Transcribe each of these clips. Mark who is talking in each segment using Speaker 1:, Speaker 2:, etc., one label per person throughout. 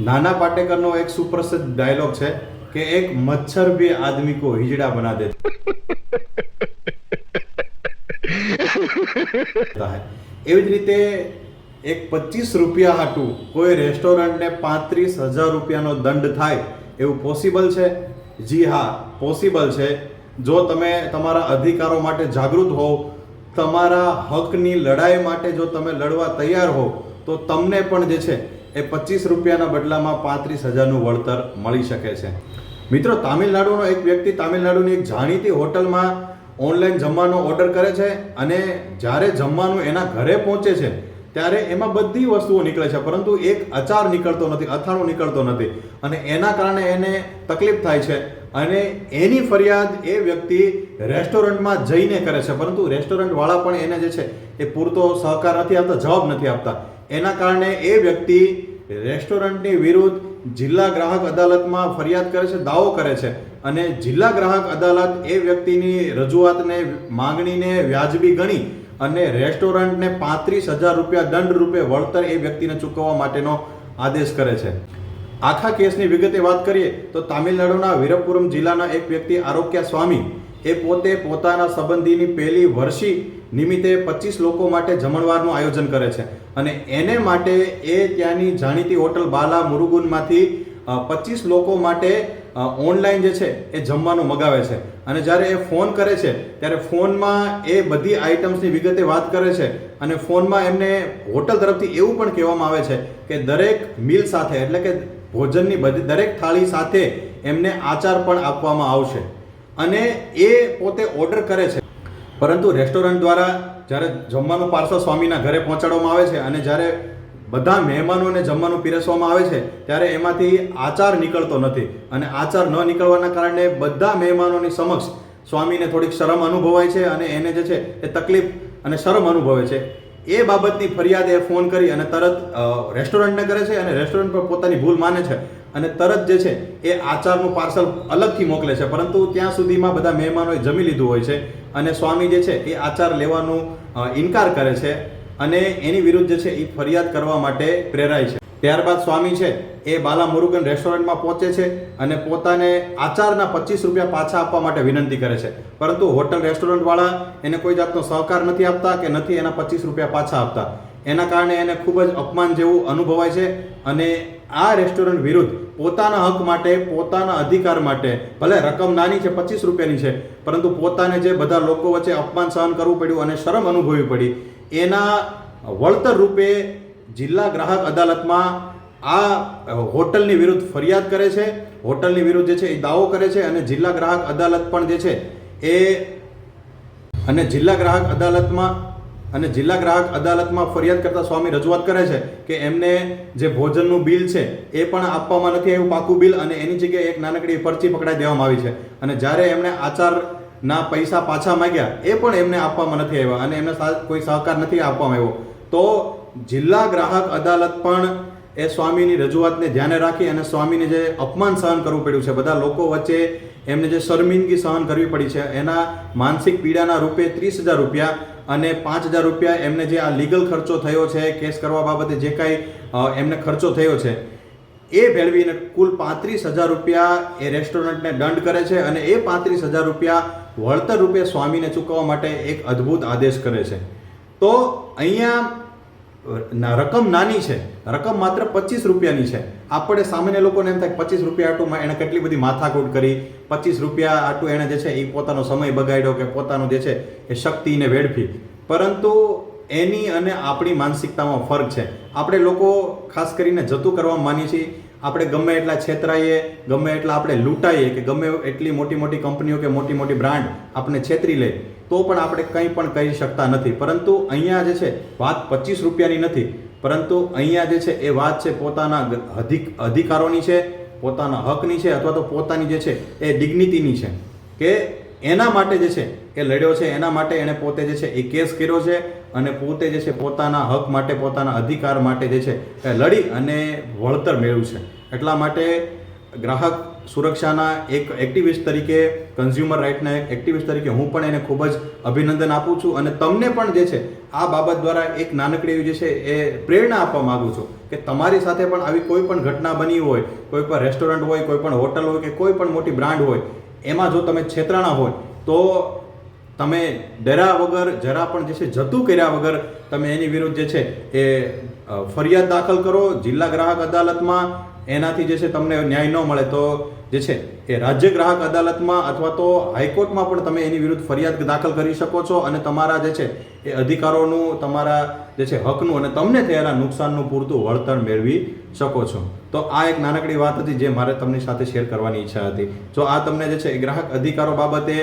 Speaker 1: નાના પાટેકરનો એક સુપ્રસિદ્ધ ડાયલોગ છે કે એક મચ્છર ભી આદમી કો હિજડા બના હૈ. એવી જ રીતે એક પચીસ રૂપિયા હાટું કોઈ રેસ્ટોરન્ટને પાંત્રીસ હજાર રૂપિયાનો દંડ થાય એવું પોસિબલ છે? જી હા, પોસિબલ છે. જો તમે તમારા અધિકારો માટે જાગૃત હોવ, તમારા હકની લડાઈ માટે જો તમે લડવા તૈયાર હો તો તમને પણ જે છે એ પચીસ રૂપિયાના બદલામાં પાંત્રીસ હજારનું વળતર મળી શકે છે. મિત્રો, તામિલનાડુનો એક વ્યક્તિ તામિલનાડુની એક જાણીતી હોટલમાં ઓનલાઈન જમવાનો ઓર્ડર કરે છે અને જ્યારે જમવાનું એના ઘરે પહોંચે છે, ત્યારે એમાં બધી વસ્તુઓ નીકળે છે, પરંતુ એક અચાર નીકળતો નથી, અથાણું નીકળતો નથી અને એના કારણે એને તકલીફ થાય છે અને એની ફરિયાદ એ વ્યક્તિ રેસ્ટોરન્ટમાં જઈને કરે છે, પરંતુ રેસ્ટોરન્ટવાળા પણ એને જે છે એ પૂરતો સહકાર નથી આપતા, જવાબ નથી આપતા. એના કારણે એ વ્યક્તિ રેસ્ટોરન્ટની વિરુદ્ધ જિલ્લા ગ્રાહક અદાલતમાં ફરિયાદ કરે છે, દાવો કરે છે અને જિલ્લા ગ્રાહક અદાલત એ વ્યક્તિની રજૂઆતને, માંગણીને વ્યાજબી ગણી અને રેસ્ટોરન્ટને પાંત્રીસ હજાર રૂપિયા દંડ રૂપે વળતર એ વ્યક્તિને ચૂકવવા માટેનો આદેશ કરે છે. આખા કેસની વિગતે વાત કરીએ તો તામિલનાડુના વીરપુરમ જિલ્લાના એક વ્યક્તિ આરોગ્ય સ્વામી એ પોતે પોતાના સંબંધીની પહેલી વર્ષી નિમિત્તે પચીસ લોકો માટે જમણવારનું આયોજન કરે છે. અને એને માટે એ ત્યાંની જાણીતી હોટલ બાલા મુરુગુનમાંથી પચીસ લોકો માટે ઓનલાઈન જે છે એ જમવાનું મગાવે છે. અને જ્યારે એ ફોન કરે છે, ત્યારે ફોનમાં એ બધી આઇટમ્સની વિગતે વાત કરે છે. અને ફોનમાં એમને હોટલ તરફથી એવું પણ કહેવામાં આવે છે કે દરેક મિલ સાથે, એટલે કે ભોજનની બધી દરેક થાળી સાથે એમને આચાર પણ આપવામાં આવશે. અને એ પોતે ઓર્ડર કરે છે. પરંતુ રેસ્ટોરન્ટ દ્વારા જ્યારે જમવાનું પાર્સલ સ્વામીના ઘરે પહોંચાડવામાં આવે છે અને જ્યારે બધા મહેમાનોને જમવાનું પીરસવામાં આવે છે, ત્યારે એમાંથી આચાર નીકળતો નથી. અને આચાર ન નીકળવાના કારણે બધા મહેમાનોની સમક્ષ સ્વામીને થોડીક શરમ અનુભવાય છે અને એને જે છે એ તકલીફ અને શરમ અનુભવે છે. એ બાબતની ફરિયાદ એ ફોન કરી અને તરત રેસ્ટોરન્ટને કરે છે અને રેસ્ટોરન્ટ પર પોતાની ભૂલ માને છે. અને તરત જે છે એ આચારનું પાર્સલ અલગથી મોકલે છે. પરંતુ ત્યાં સુધીમાં બધા મહેમાનોએ જમી લીધું હોય છે અને સ્વામી જે છે એ આચાર લેવાનું ઇનકાર કરે છે અને એની વિરુદ્ધ જે છે એ ફરિયાદ કરવા માટે પ્રેરાય છે. ત્યારબાદ સ્વામી છે એ બાલા મુરુગન રેસ્ટોરન્ટમાં પહોંચે છે અને પોતાને આચારના પચીસ રૂપિયા પાછા આપવા માટે વિનંતી કરે છે. પરંતુ હોટલ રેસ્ટોરન્ટવાળા એને કોઈ જાતનો સહકાર નથી આપતા કે નથી એના પચીસ રૂપિયા પાછા આપતા. એના કારણે એને ખૂબ જ અપમાન જેવું અનુભવાય છે અને આ રેસ્ટોરન્ટ વિરુદ્ધ પોતાના હક માટે, પોતાના અધિકાર માટે, ભલે રકમ નાની છે, પચીસ રૂપિયાની છે, પરંતુ પોતાને જે બધા લોકો વચ્ચે અપમાન સહન કરવું પડ્યું અને શરમ અનુભવવી પડી, એના વળતર રૂપે જિલ્લા ગ્રાહક અદાલતમાં આ હોટલની વિરુદ્ધ ફરિયાદ કરે છે. હોટલની વિરુદ્ધ જે છે એ દાવો કરે છે અને જિલ્લા ગ્રાહક અદાલત પણ જે છે એ અને જિલ્લા ગ્રાહક અદાલતમાં અને જિલ્લા ગ્રાહક અદાલતમાં ફરિયાદ કરતા સ્વામી રજૂઆત કરે છે કે એમને જે ભોજનનું બિલ છે એ પણ આપવામાં નથી આવ્યું પાકું બિલ અને એની જગ્યાએ એક નાનકડી પરચી પકડાઈ દેવામાં આવી છે. અને જ્યારે એમણે આચારના પૈસા પાછા માંગ્યા, એ પણ એમને આપવામાં નથી આવ્યા અને એમને કોઈ સહકાર નથી આપવામાં આવ્યો. તો જિલ્લા ગ્રાહક અદાલત પણ એ સ્વામીની રજૂઆતને ધ્યાને રાખી અને સ્વામીને જે અપમાન સહન કરવું પડ્યું છે, બધા લોકો વચ્ચે એમને જે શર્મિંદગી સહન કરવી પડી છે, એના માનસિક પીડાના રૂપે ત્રીસ હજાર રૂપિયા અને પાંચ હજાર રૂપિયા એમને જે આ લીગલ ખર્ચો થયો છે, કેસ કરવા બાબતે જે કાંઈ એમને ખર્ચો થયો છે, એ ભેળવીને કુલ પાંત્રીસ હજાર રૂપિયા એ રેસ્ટોરન્ટને દંડ કરે છે અને એ પાંત્રીસ હજાર રૂપિયા વળતર રૂપે સ્વામીને ચૂકવવા માટે એક અદ્ભુત આદેશ કરે છે. તો અહીંયા રકમ નાની છે. રકમ માત્ર પચીસ રૂપિયાની છે. આપણે સામાન્ય લોકોને એમ થાય પચીસ રૂપિયા આટું એણે કેટલી બધી માથાકૂટ કરી. પચીસ રૂપિયા આટું એણે જે છે એ પોતાનો સમય બગાડ્યો કે પોતાનું જે છે એ શક્તિને વેડફી. પરંતુ એની અને આપણી માનસિકતામાં ફરક છે. આપણે લોકો ખાસ કરીને જતું કરવા માનીએ છીએ, આપણે ગમે એટલા છેતરાઈએ, ગમે એટલા આપણે લૂંટાઈએ કે ગમે એટલી મોટી મોટી કંપનીઓ કે મોટી મોટી બ્રાન્ડ આપણે છેતરી લે તો પણ આપણે કંઈ પણ કહી શકતા નથી. પરંતુ અહીંયા જે છે, વાત પચીસ રૂપિયાની નથી. પરંતુ અહીંયા જે છે, એ વાત છે, પોતાના અધિક, અધિકારોની છે, પોતાના હકની છે, અથવા તો પોતાની જે છે, એ ડિગ્નિટીની છે. કે એના માટે જે છે, એ લડ્યો છે, એના માટે એણે પોતે જે છે, એ કેસ કર્યો છે, અને પોતે જે છે, પોતાના હક માટે, પોતાના અધિકાર માટે જે છે, એ લડી અને વળતર મેળવ્યું છે. એટલા માટે ગ્રાહક સુરક્ષાના એક એક્ટિવિસ્ટ તરીકે કન્ઝ્યુમર રાઇટના એક એક્ટિવિસ્ટ તરીકે હું પણ એને ખૂબ જ અભિનંદન આપું છું અને તમને પણ જે છે, આ બાબત દ્વારા એક નાનકડી એવી જે છે, એ પ્રેરણા આપવા માંગુ છું કે તમારી સાથે પણ આવી કોઈ પણ ઘટના બની હોય, કોઈ પણ રેસ્ટોરન્ટ હોય, કોઈ પણ હોટલ હોય કે કોઈ પણ મોટી બ્રાન્ડ હોય, એમાં જો તમે છેતરાણા હોય, તો તમે ડર્યા વગર, જરા પણ જે છે, જતું કર્યા વગર તમે એની વિરુદ્ધ જે છે, એ ફરિયાદ દાખલ કરો. જિલ્લા ગ્રાહક અદાલતમાં એનાથી જે છે તમને ન્યાય ન મળે તો જે છે એ રાજ્ય ગ્રાહક અદાલતમાં અથવા તો હાઈકોર્ટમાં પણ તમે એની વિરુદ્ધ ફરિયાદ દાખલ કરી શકો છો અને તમારા જે છે એ અધિકારોનું તમારા જે છે હકનું અને તમને થયેલા નુકસાનનું પૂરતું વળતર મેળવી શકો છો. તો આ એક નાનકડી વાત હતી જે મારે તમને સાથે શેર કરવાની ઈચ્છા હતી. જો આ તમને જે છે એ ગ્રાહક અધિકારો બાબતે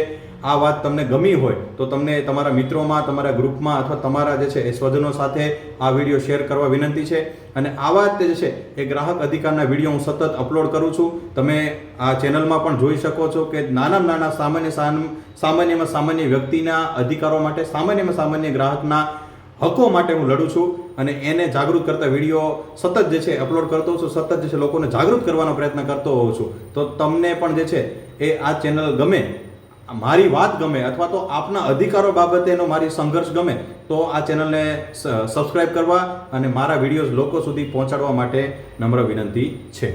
Speaker 1: આ વાત તમને ગમી હોય તો તમને તમારા મિત્રોમાં, તમારા ગ્રુપમાં અથવા તમારા જે છે એ સ્વજનો સાથે આ વીડિયો શેર કરવા વિનંતી છે. અને આવા જ છે એ ગ્રાહક અધિકારના વીડિયો હું સતત અપલોડ કરું છું. તમે આ ચેનલમાં પણ જોઈ શકો છો કે નાના નાના સામાન્ય સામ- સામાન્યમાં સામાન્ય વ્યક્તિના અધિકારો માટે, સામાન્યમાં સામાન્ય ગ્રાહકના હકો માટે હું લડું છું. અને એને જાગૃત કરતા વીડિયો સતત જે છે અપલોડ કરતો છું. સતત જે છે લોકોને જાગૃત કરવાનો પ્રયત્ન કરતો હોઉં છું. તો તમને પણ જે છે એ આ ચેનલ ગમે મારી વાત ગમે અથવા તો આપના અધિકારો બાબતેનો મારી સંઘર્ષ ગમે, તો આ ચેનલને સબસ્ક્રાઇબ કરવા અને મારા વિડીયોઝ લોકો સુધી પહોંચાડવા માટે નમ્ર વિનંતી છે.